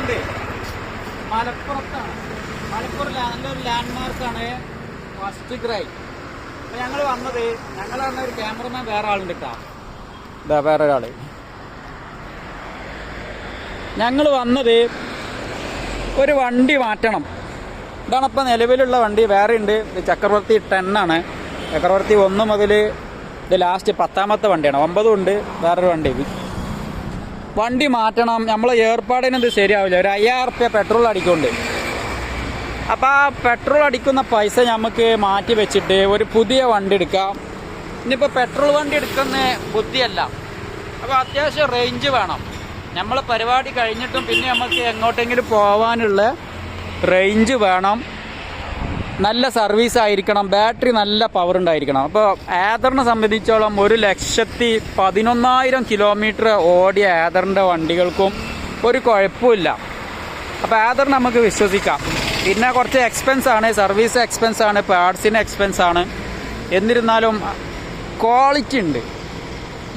ഉണ്ട് മലപ്പുറത്താണ്. മലപ്പുറം നല്ലൊരു ലാൻഡ്മാർക്കാണ് ഫസ്റ്റ് ഗ്രൈ അപ്പൊ ഞങ്ങൾ വന്നത് വന്ന ഒരു ക്യാമറമാൻ വേറെ ആളുണ്ട് കേട്ടോ വേറെ ഒരാൾ. ഞങ്ങൾ വന്നത് ഒരു വണ്ടി മാറ്റണം. ഇതാണ് ഇപ്പം നിലവിലുള്ള വണ്ടി. വേറെ ഉണ്ട്. ചക്രവർത്തി ടെന്നാണ് ചക്രവർത്തി ഒന്ന് മുതൽ ഇത് ലാസ്റ്റ് പത്താമത്തെ വണ്ടിയാണ്. ഒമ്പതും ഉണ്ട്. വേറൊരു വണ്ടി. വണ്ടി മാറ്റണം നമ്മളെ ഏർപ്പാടിനത് ശരിയാവില്ല. ഒരു അയ്യായിരം റുപ്യ പെട്രോൾ അടിക്കുന്നുണ്ട്. അപ്പോൾ ആ പെട്രോൾ അടിക്കുന്ന പൈസ നമുക്ക് മാറ്റി വെച്ചിട്ട് ഒരു പുതിയ വണ്ടി എടുക്കാം. ഇനിയിപ്പോൾ പെട്രോൾ വണ്ടി എടുക്കുന്ന ബുദ്ധിയല്ല. അപ്പോൾ അത്യാവശ്യം റേഞ്ച് വേണം. നമ്മളെ പരിപാടി കഴിഞ്ഞിട്ടും പിന്നെ നമുക്ക് എങ്ങോട്ടെങ്കിലും പോകാനുള്ള റേഞ്ച് വേണം. നല്ല സർവീസ് ആയിരിക്കണം ബാറ്ററി നല്ല പവർ ഉണ്ടായിരിക്കണം. അപ്പോൾ ആദറിനെ സംബന്ധിച്ചോളം ഒരു ലക്ഷത്തി പതിനൊന്നായിരം കിലോമീറ്റർ ഓടിയ ആദറിന്റെ വണ്ടികൾക്കും ഒരു കുഴപ്പമില്ല. അപ്പോൾ ആദർ നമുക്ക് വിശ്വസിക്കാം. പിന്നെ കുറച്ച് എക്സ്പെൻസ് ആണ് സർവീസ് എക്സ്പെൻസ് ആണ് പാർട്സിന് എക്സ്പെൻസ് ആണ്. എന്നിരുന്നാലും ക്വാളിറ്റി ഉണ്ട്.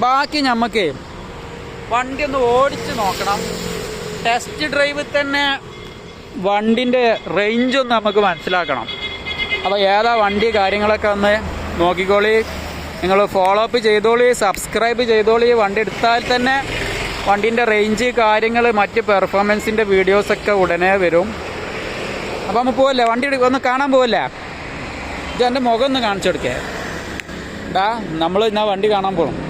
ബാക്കി നമുക്ക് വണ്ടി ഒന്ന് ഓടിച്ച് നോക്കണം. ടെസ്റ്റ് ഡ്രൈവിൽ തന്നെ വണ്ടിന്റെ റേഞ്ച് ഒന്ന് നമുക്ക് മനസ്സിലാക്കണം. അപ്പോൾ ഏതാ വണ്ടി കാര്യങ്ങളൊക്കെ ഒന്ന് നോക്കിക്കോളി. നിങ്ങൾ ഫോളോ അപ്പ് ചെയ്തോളി സബ്സ്ക്രൈബ് ചെയ്തോളി. വണ്ടി എടുത്താൽ തന്നെ വണ്ടീന്റെ റേഞ്ച് കാര്യങ്ങൾ മറ്റ് പെർഫോമൻസിന്റെ വീഡിയോസൊക്കെ ഉടനെ വരും. അപ്പോൾ നമ്മൾ പോവല്ലേ? വണ്ടി ഒന്ന് കാണാൻ പോവല്ലേ? ഇത് എന്റെ മുഖം ഒന്ന് കാണിച്ചു കൊടുക്കേ ഡാ നമ്മൾ ഇന്നാ വണ്ടി കാണാൻ പോകണം